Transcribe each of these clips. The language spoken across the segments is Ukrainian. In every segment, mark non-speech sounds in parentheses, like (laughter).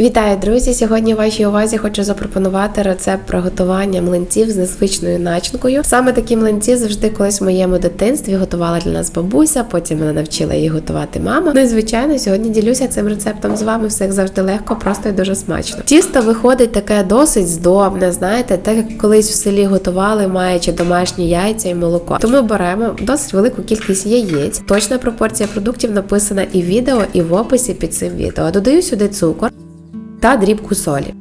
Вітаю, друзі! Сьогодні вашій увазі хочу запропонувати рецепт приготування млинців з незвичною начинкою. Саме такі млинці завжди колись в моєму дитинстві готувала для нас бабуся, потім мене навчила її готувати мама. Ну і звичайно, сьогодні ділюся цим рецептом з вами. Все як завжди легко, просто і дуже смачно. Тісто виходить таке досить здобне, знаєте, так як колись в селі готували, маючи домашні яйця і молоко. Тому беремо досить велику кількість яєць. Точна пропорція продуктів написана і в відео, і в описі під цим відео. Додаю сюди цукор та дрібку солі.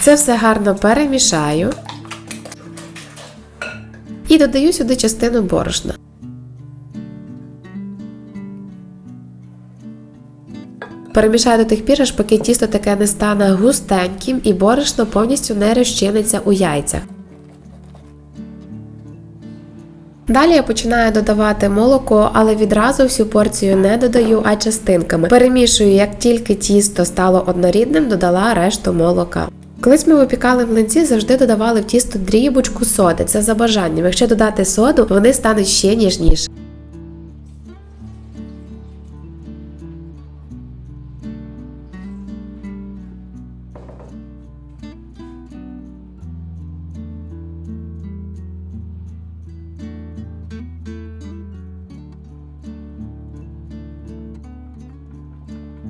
Це все гарно перемішаю і додаю сюди частину борошна. Перемішаю до тих пір, аж поки тісто таке не стане густеньким і борошно повністю не розчиниться у яйцях. Далі я починаю додавати молоко, але відразу всю порцію не додаю, а частинками. Перемішую, як тільки тісто стало однорідним, додала решту молока. Колись ми випікали млинці, завжди додавали в тісто дрібочку соди. Це за бажанням. Якщо додати соду, вони стануть ще ніжніші.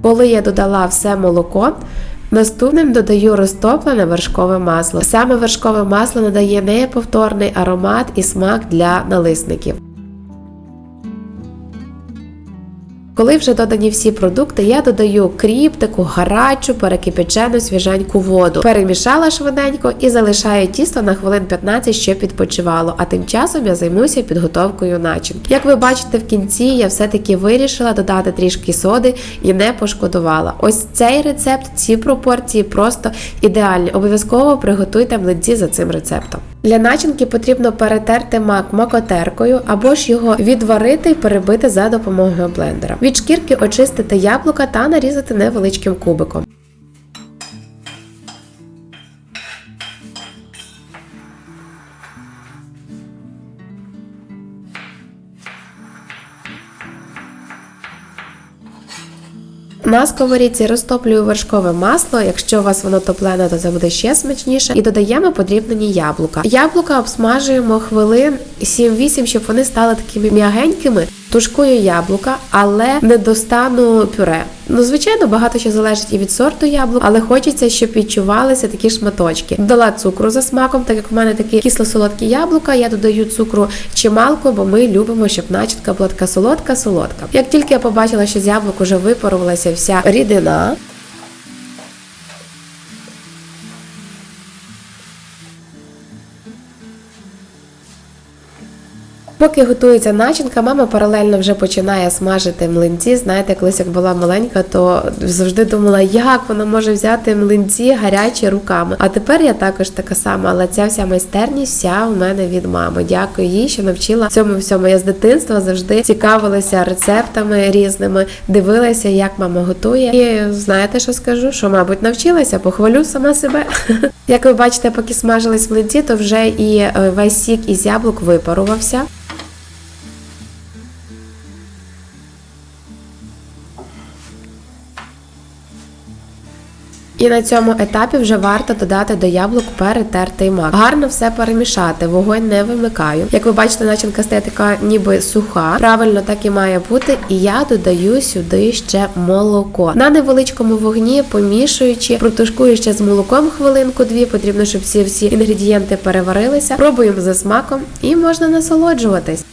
Коли я додала все молоко, наступним додаю розтоплене вершкове масло. Саме вершкове масло надає неповторний аромат і смак для налисників. Коли вже додані всі продукти, я додаю кріп, таку гарячу, перекипячену свіженьку воду. Перемішала швиденько і залишаю тісто на хвилин 15, щоб відпочивало. А тим часом я займуся підготовкою начинки. Як ви бачите, в кінці я все-таки вирішила додати трішки соди і не пошкодувала. Ось цей рецепт, ці пропорції просто ідеальні. Обов'язково приготуйте млинці за цим рецептом. Для начинки потрібно перетерти мак макотеркою або ж його відварити і перебити за допомогою блендера. Від шкірки очистити яблука та нарізати невеличким кубиком. На сковорідці розтоплюю вершкове масло. Якщо у вас воно топлене, то це буде ще смачніше. І додаємо подрібнені яблука. Яблука обсмажуємо хвилин 7-8, щоб вони стали такими м'ягенькими. Тушкую яблука, але не достану пюре. Ну, звичайно, багато що залежить і від сорту яблук, але хочеться, щоб відчувалися такі шматочки. Додала цукру за смаком, так як в мене такі кисло-солодкі яблука. Я додаю цукру чималко, бо ми любимо, щоб начинка була така солодка-солодка. Як тільки я побачила, що з яблук уже випарувалася вся рідина. Поки готується начинка, мама паралельно вже починає смажити млинці. Знаєте, колись як була маленька, то завжди думала, як вона може взяти млинці гарячі руками. А тепер я також така сама, але ця вся майстерність вся у мене від мами. Дякую їй, що навчила цьому всьому. Я з дитинства завжди цікавилася рецептами різними, дивилася, як мама готує. І знаєте, що скажу? Що, мабуть, навчилася, похвалю сама себе. (laughs) Як ви бачите, поки смажились млинці, то вже і е, весь сік із яблук випарувався. І на цьому етапі вже варто додати до яблук перетертий мак. Гарно все перемішати, вогонь не вимикаю. Як ви бачите, начинка стає така ніби суха. Правильно так і має бути. І я додаю сюди ще молоко. На невеличкому вогні, помішуючи, протушкую ще з молоком хвилинку-дві. Потрібно, щоб всі всі інгредієнти переварилися. Пробуємо за смаком і можна насолоджуватись.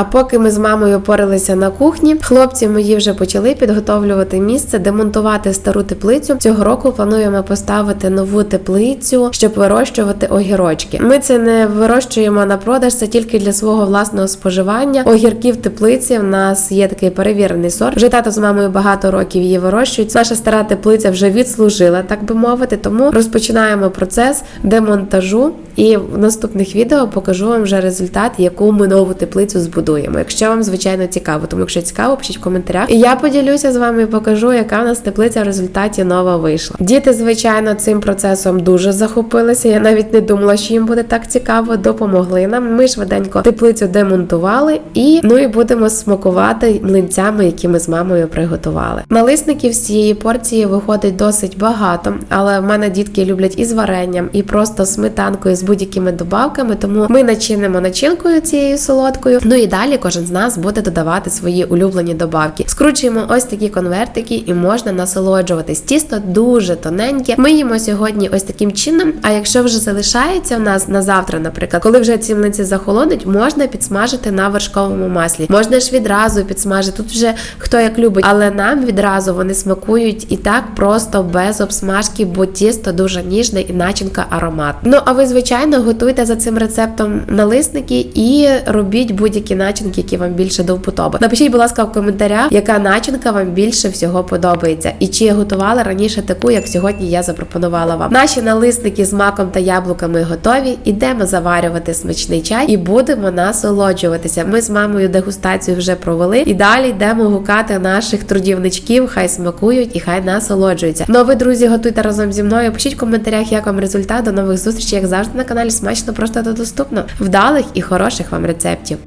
А поки ми з мамою порилися на кухні, хлопці мої вже почали підготовлювати місце, демонтувати стару теплицю. Цього року плануємо поставити нову теплицю, щоб вирощувати огірочки. Ми це не вирощуємо на продаж, це тільки для свого власного споживання. Огірків теплиці в нас є такий перевірений сорт. Вже тато з мамою багато років її вирощують. Наша стара теплиця вже відслужила, так би мовити. Тому розпочинаємо процес демонтажу. І в наступних відео покажу вам вже результат, яку ми нову теплицю збудуємо. Будуємо. Якщо вам звичайно цікаво, тому якщо цікаво, пишіть в коментарях. І я поділюся з вами і покажу, яка в нас теплиця в результаті нова вийшла. Діти, звичайно, цим процесом дуже захопилися. Я навіть не думала, що їм буде так цікаво. Допомогли нам. Ми швиденько теплицю демонтували і ну і будемо смакувати млинцями, які ми з мамою приготували. Налисників з цієї порції виходить досить багато, але в мене дітки люблять і з варенням, і просто сметанкою з будь-якими добавками. Тому ми начинимо начинкою цією солодкою. Ну і далі кожен з нас буде додавати свої улюблені добавки. Скручуємо ось такі конвертики і можна насолоджуватись. Тісто дуже тоненьке. Ми їмо сьогодні ось таким чином. А якщо вже залишається у нас на завтра, наприклад, коли вже ці млинці захолонуть, можна підсмажити на вершковому маслі. Можна ж відразу підсмажити. Тут вже хто як любить, але нам відразу вони смакують і так просто без обсмажки, бо тісто дуже ніжне і начинка аромат. Ну а ви, звичайно, готуйте за цим рецептом налисники і робіть будь-які начинки, які вам більше до вподоби. Напишіть, будь ласка, в коментарях, яка начинка вам більше всього подобається, і чи готували раніше таку, як сьогодні я запропонувала вам. Наші налисники з маком та яблуками готові. Ідемо заварювати смачний чай і будемо насолоджуватися. Ми з мамою дегустацію вже провели, і далі йдемо гукати наших трудівничків. Хай смакують і хай насолоджуються. Ну а ви, друзі, готуйте разом зі мною. Пишіть в коментарях, як вам результат. До нових зустрічей, як завжди на каналі. Смачно, просто та доступно. Вдалих і хороших вам рецептів.